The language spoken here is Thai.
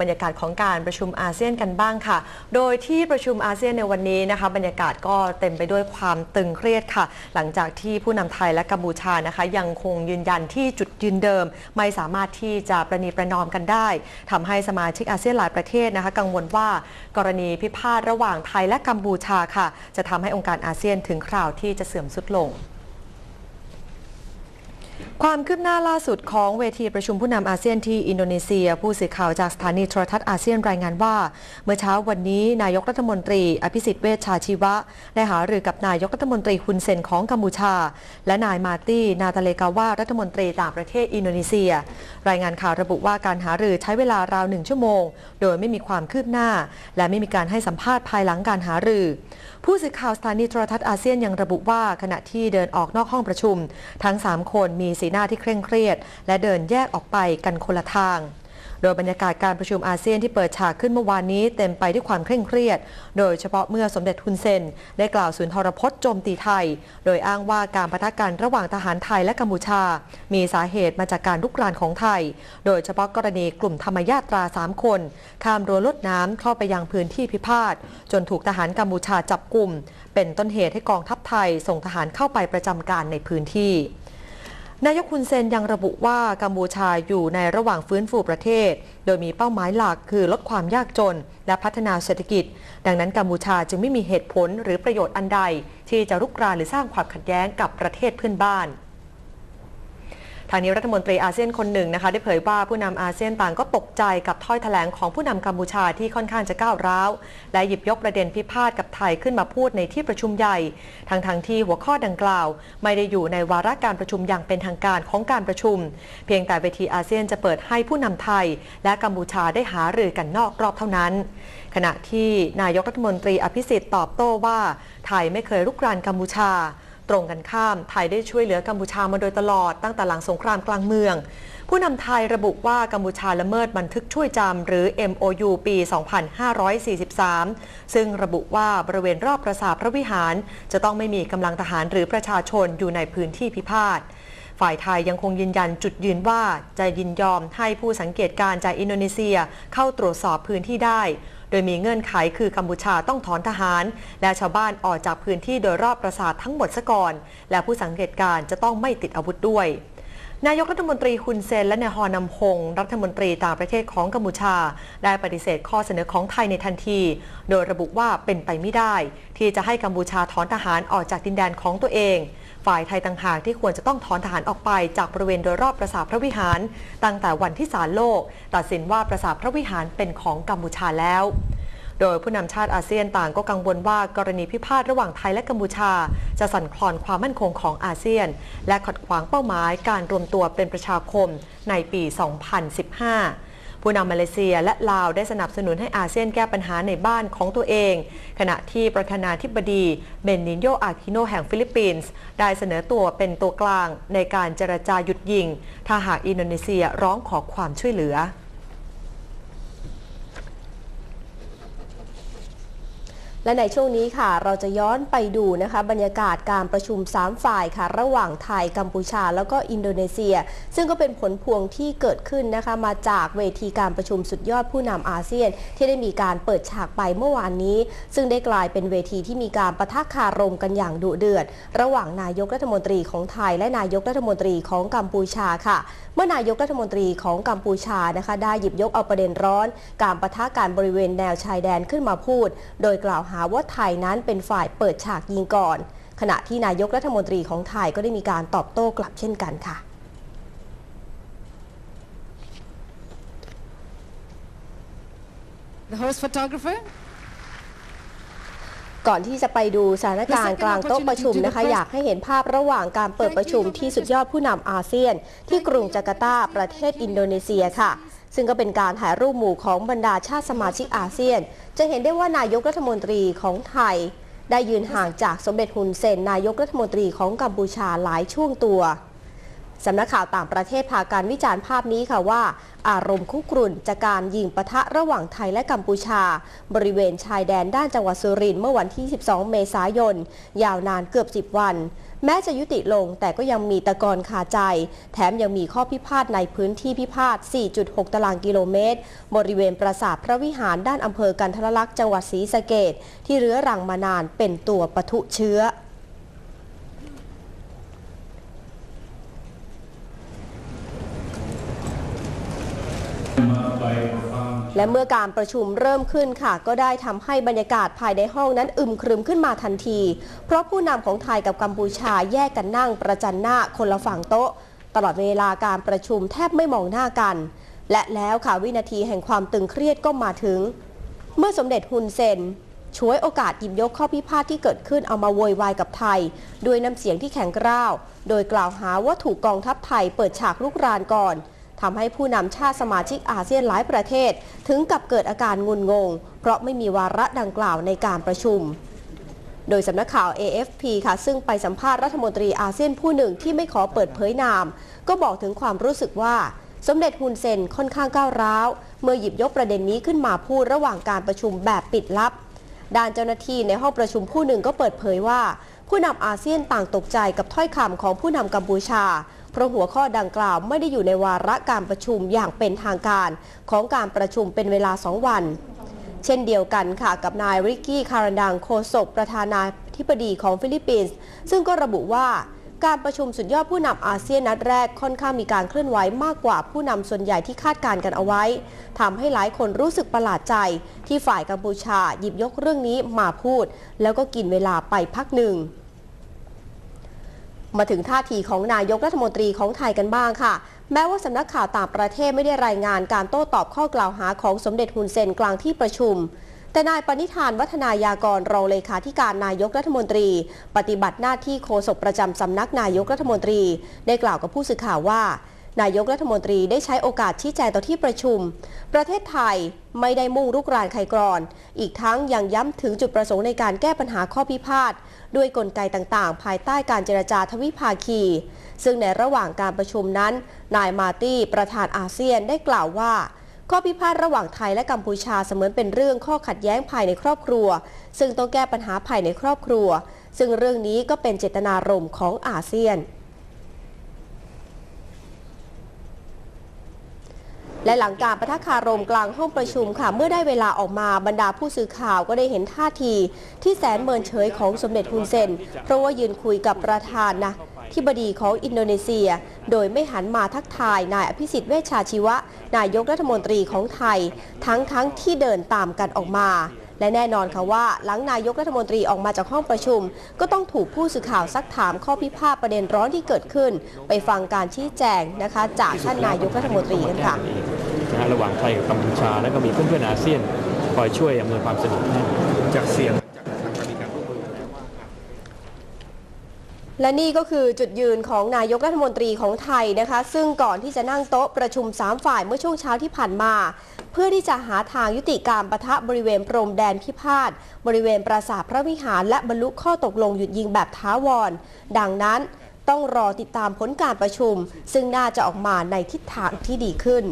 บรรยากาศของการประชุมอาเซียนกันบ้างค่ะ โดยที่ประชุมอาเซียนในวันนี้นะคะบรรยากาศก็เต็มไปด้วยความตึงเครียดค่ะ หลังจากที่ผู้นำไทยและกัมพูชานะคะ ยังคงยืนยันที่จุดยืนเดิม ไม่สามารถที่จะประนีประนอมกันได้ทำให้สมาชิกอาเซียนหลายประเทศนะคะ กังวลว่ากรณีพิพาทระหว่างไทยและกัมพูชาค่ะ จะทำให้องค์การอาเซียนถึงคราวที่จะเสื่อมทรุดลง ความคืบหน้าล่าสุดของเวทีประชุมผู้นำอาเซียนที่อินโดนีเซีย ผู้สื่อข่าวจากสถานีโทรทัศน์อาเซียนรายงานว่า เมื่อเช้าวันนี้นายกรัฐมนตรี อภิสิทธิ์เวชชาชีวะ ได้หารือกับนายกรัฐมนตรีฮุนเซนของกัมพูชา และนายมาตี้นาตาเลกาว่ารัฐมนตรีต่างประเทศอินโดนีเซีย รายงานข่าวระบุว่าการหารือใช้เวลาราวหนึ่งชั่วโมง โดยไม่มีความคืบหน้า และไม่มีการให้สัมภาษณ์ภายหลังการหารือ ผู้สื่อข่าวสถานีโทรทัศน์อาเซียนยังระบุว่าขณะที่เดินออกนอกห้องประชุม ทั้ง 3 คนมีสีหน้าที่เคร่งเครียด และเดินแยกออกไปกันคนละทาง โดยบรรยากาศการประชุมอาเซียนที่เปิดฉากขึ้นเมื่อวานนี้เต็มไปด้วยความเคร่งเครียด โดยเฉพาะเมื่อสมเด็จฮุนเซน ได้กล่าวสุนทรพจน์โจมตีไทย โดยอ้างว่าการปะทะกันระหว่างทหารไทยและกัมพูชา มีสาเหตุมาจากการลุกรานของไทย โดยเฉพาะกรณีกลุ่มธรรมญาตราสามคนข้ามรั้วลวดน้ำเข้าไปยังพื้นที่พิพาทจนถูกทหารกัมพูชาจับกลุ่มเป็นต้นเหตุให้กองทัพไทยส่งทหารเข้าไปประจำการในพื้นที่ นายกคุณเซนยังระบุว่ากัมพูชาอยู่ในระหว่างฟื้นฟูประเทศ โดยมีเป้าหมายหลักคือลดความยากจน และพัฒนาเศรษฐกิจ ดังนั้นกัมพูชาจึงไม่มีเหตุผลหรือประโยชน์อันใด ที่จะรุกรานหรือสร้างความขัดแย้งกับประเทศเพื่อนบ้านางนี้รัฐมนตรีอาเซียนคนหนึ่งนะคะได้เผยว่าผู้นำอาเซียนต่างก็ตกใจกับถ้อยแถลงของผู้นำกัมพูชาที่ค่อนข้างจะก้าวร้าว และหยิบยกประเด็นพิพาทกับไทยขึ้นมาพูดในที่ประชุมใหญ่ทั้งทางๆที่หัวข้อดังกล่าว ไม่ได้อยู่ในวาระการประชุมอย่างเป็นทางการของการประชุม เพียงแต่เวทีอาเซียนจะเปิดให้ผู้นำไทย และกัมพูชาได้หารือกันนอกรอบเท่านั้น ขณะที่นายกรัฐมนตรีอภิสิทธิ์ตอบโต้ว่า ไทยไม่เคยรุกรานกัมพูชา ตรงกันข้าม ไทยได้ช่วยเหลือกัมพูชามาโดยตลอดตั้งแต่หลังสงครามกลางเมือง ผู้นำไทยระบุว่ากัมพูชาละเมิดบันทึกช่วยจำหรือ MOU ปี 2543 ซึ่งระบุว่าบริเวณรอบปราสาทพระวิหาร จะต้องไม่มีกำลังทหารหรือประชาชนอยู่ในพื้นที่พิพาทฝ่ายไทยยังคงยืนยันจุดยืนว่าจะยินยอมให้ผู้สังเกตการณ์จากอินโดนีเซียเข้าตรวจสอบพื้นที่ได้ โดยมีเงื่อนไขคือกัมพูชาต้องถอนทหาร และชาวบ้านออกจากพื้นที่โดยรอบปราสาททั้งหมดซะก่อน และผู้สังเกตการณ์จะต้องไม่ติดอาวุธด้วยนายกรัฐมนตรีฮุนเซนและนายฮอนำพงศ์รัฐมนตรีต่างประเทศของกัมพูชา ได้ปฏิเสธข้อเสนอของไทยในทันที โดยระบุว่าเป็นไปไม่ได้ ที่จะให้กัมพูชาถอนทหารออกจากดินแดนของตัวเอง ฝ่ายไทยต่างหากที่ควรจะต้องถอนทหารออกไปจากบริเวณโดยรอบปราสาทพระวิหาร ตั้งแต่วันที่ศาลโลก ตัดสินว่าปราสาทพระวิหารเป็นของกัมพูชาแล้ว โดยผู้นำชาติอาเซียนต่างก็กังวลว่ากรณีพิพาทระหว่างไทยและกัมพูชา จะสั่นคลอนความมั่นคงของอาเซียน และขัดขวางเป้าหมายการรวมตัวเป็นประชาคมในปี 2015 ผู้นำมาเลเซียและลาวได้สนับสนุนให้อาเซียนแก้ปัญหาในบ้านของตัวเอง ขณะที่ประธานาธิบดีเบนนิโยอาคิโนแห่งฟิลิปปินส์ได้เสนอตัวเป็นตัวกลางในการเจรจาหยุดยิง ถ้าหากอินโดนีเซียร้องขอความช่วยเหลือ และในช่วงนี้ค่ะ เราจะย้อนไปดูนะคะ บรรยากาศการประชุม 3 ฝ่ายค่ะ ระหว่างไทยกัมพูชา แล้วก็อินโดนีเซีย ซึ่งก็เป็นผลพวงที่เกิดขึ้นนะคะ มาจากเวทีการประชุมสุดยอดผู้นำอาเซียน ที่ได้มีการเปิดฉากไปเมื่อวานนี้ ซึ่งได้กลายเป็นเวทีที่มีการประทะคารมกันอย่างดุเดือด ระหว่างนายกรัฐมนตรีของไทย และนายกรัฐมนตรีของกัมพูชาค่ะ เมื่อนายกรัฐมนตรีของกัมพูชานะคะได้หยิบยกเอาประเด็นร้อน การประทะการบริเวณแนวชายแดนขึ้นมาพูด โดยกล่าวหาว่าไทยนั้นเป็นฝ่ายเปิดฉากยิงก่อน ขณะที่นายกรัฐมนตรีของไทยก็ได้มีการตอบโต้กลับเช่นกันค่ะ The host photographer. ก่อนที่จะไปดูสถานการณ์กลางโต๊ะประชุมนะคะ อยากให้เห็นภาพระหว่างการเปิดประชุมที่สุดยอดผู้นำอาเซียน ที่กรุงจาการ์ตาประเทศอินโดนีเซียค่ะ ซึ่งก็เป็นการถ่ายรูปหมู่ของบรรดาชาติสมาชิกอาเซียน จะเห็นได้ว่านายกรัฐมนตรีของไทย ได้ยืนห่างจากสมเด็จฮุนเซนนายกรัฐมนตรีของกัมพูชาหลายช่วงตัว สำนักข่าวต่างประเทศพาการวิจารณ์ภาพนี้ค่ะว่า อารมณ์คุกรุ่นจากการยิงปะทะระหว่างไทยและกัมพูชา บริเวณชายแดนด้านจังหวัดสุรินทร์เมื่อวันที่ 12 เมษายน ยาวนานเกือบ 10 วัน แม้จะยุติลงแต่ก็ยังมีตะกอนคาใจ แถมยังมีข้อพิพาทในพื้นที่พิพาท 4.6 ตารางกิโลเมตร บริเวณปราสาทพระวิหารด้านอำเภอกันทรลักษณ์จังหวัดศรีสะเกดที่เรื้อรังมานานเป็นตัวปะทุเชื้อ และเมื่อการประชุมเริ่มขึ้นค่ะ ก็ได้ทำให้บรรยากาศภายในห้องนั้นอึมครึมขึ้นมาทันที เพราะผู้นำของไทยกับกัมพูชาแยกกันนั่งประจันหน้าคนละฝั่งโต๊ะ ตลอดเวลาการประชุมแทบไม่มองหน้ากัน และแล้วค่ะวินาทีแห่งความตึงเครียดก็มาถึง เมื่อสมเด็จฮุนเซนช่วยโอกาสหยิบยกข้อพิพาทที่เกิดขึ้นเอามาโวยวายกับไทย ด้วยน้ำเสียงที่แข็งกร้าว โดยกล่าวหาว่าถูกกองทัพไทยเปิดฉากลุกรานก่อน ทำให้ผู้นำชาติสมาชิกอาเซียนหลายประเทศ ถึงกับเกิดอาการงุนงง เพราะไม่มีวาระดังกล่าวในการประชุมโดยสำนักข่าว AFP ค่ะ ซึ่งไปสัมภาษณ์รัฐมนตรีอาเซียนผู้หนึ่งที่ไม่ขอเปิดเผยนาม ก็บอกถึงความรู้สึกว่า สมเด็จฮุนเซนค่อนข้างก้าวร้าว เมื่อหยิบยกประเด็นนี้ขึ้นมาพูดระหว่างการประชุมแบบปิดลับ ด้านเจ้าหน้าที่ในห้องประชุมผู้หนึ่งก็เปิดเผยว่า ผู้นำอาเซียนต่างตกใจกับถ้อยคำของผู้นำกัมพูชา เพราะหัวข้อดังกล่าวไม่ได้อยู่ในวาระการประชุมอย่างเป็นทางการ ของการประชุมเป็นเวลาสองวัน เช่นเดียวกันค่ะกับนายริกกี้คารันดังโฆษกประธานาธิบดีของฟิลิปปินส์ซึ่งก็ระบุว่าการประชุมสุดยอดผู้นำอาเซียนนัดแรกค่อนข้างมีการเคลื่อนไหวมากกว่าผู้นำส่วนใหญ่ที่คาดการณ์กันเอาไว้ทำให้หลายคนรู้สึกประหลาดใจ ที่ฝ่ายกัมพูชาหยิบยกเรื่องนี้มาพูด แล้วก็กินเวลาไปพักหนึ่ง มาถึงท่าทีของนายกรัฐมนตรีของไทยกันบ้างค่ะ แม้ว่าสำนักข่าวต่างประเทศไม่ได้รายงานการโต้ตอบข้อกล่าวหาของสมเด็จฮุนเซนกลางที่ประชุม แต่นายปณิธานวัฒนายากรรองเลขาธิการนายกรัฐมนตรี ปฏิบัติหน้าที่โฆษกประจำสำนักนายกรัฐมนตรี ได้กล่าวกับผู้สื่อข่าวว่า นายกรัฐมนตรีได้ใช้โอกาสชี้แจงต่อที่ประชุม ประเทศไทยไม่ได้มุ่งรุกรานใครกรอน อีกทั้งยังย้ำถึงจุดประสงค์ในการแก้ปัญหาข้อพิพาทด้วยกลไกต่างๆ ภายใต้การเจรจาทวิภาคี ซึ่งในระหว่างการประชุมนั้น นายมาตี้ประธานอาเซียนได้กล่าวว่าข้อพิพาทระหว่างไทยและกัมพูชาเสมือนเป็นเรื่องข้อขัดแย้งภายในครอบครัว ซึ่งต้องแก้ปัญหาภายในครอบครัว ซึ่งเรื่องนี้ก็เป็นเจตนารมณ์ของอาเซียน และหลังการประทะคารมกลางห้องประชุมค่ะ เมื่อได้เวลาออกมาบรรดาผู้สื่อข่าวก็ได้เห็นท่าที ที่แสนเมินเฉยของสมเด็จฮุนเซน เพราะว่ายืนคุยกับประธานนะที่บดีของอินโดนีเซีย โดยไม่หันมาทักทายนายอภิสิทธิ์เวชชาชีวะ นายกรัฐมนตรีของไทย ทั้งทั้งที่เดินตามกันออกมา และแน่นอนค่ะว่า หลังนายกรัฐมนตรีออกมาจากห้องประชุม ก็ต้องถูกผู้สื่อข่าวซักถามข้อพิพาทประเด็นร้อนที่เกิดขึ้น ไปฟังการชี้แจงนะคะ จากท่านนายกรัฐมนตรีกันค่ะระหว่างไทยกับกัมพูชาแล้วก็มีเพื่อนๆอาเซียนคอยช่วยอำนวยความสะดวกจากเสียงจากทางการมีการร่วมมือแล้วว่า และนี่ก็คือจุดยืนของนายกรัฐมนตรีของไทยนะคะ ซึ่งก่อนที่จะนั่งโต๊ะประชุม 3 ฝ่ายเมื่อช่วงเช้าที่ผ่านมา เพื่อที่จะหาทางยุติการประทะบริเวณพรมแดนพิพาทบริเวณปราสาทพระวิหาร และบรรลุข้อตกลงหยุดยิงแบบท้าวร ดังนั้นต้องรอติดตามผลการประชุม ซึ่งน่าจะออกมาในทิศทางที่ดีขึ้น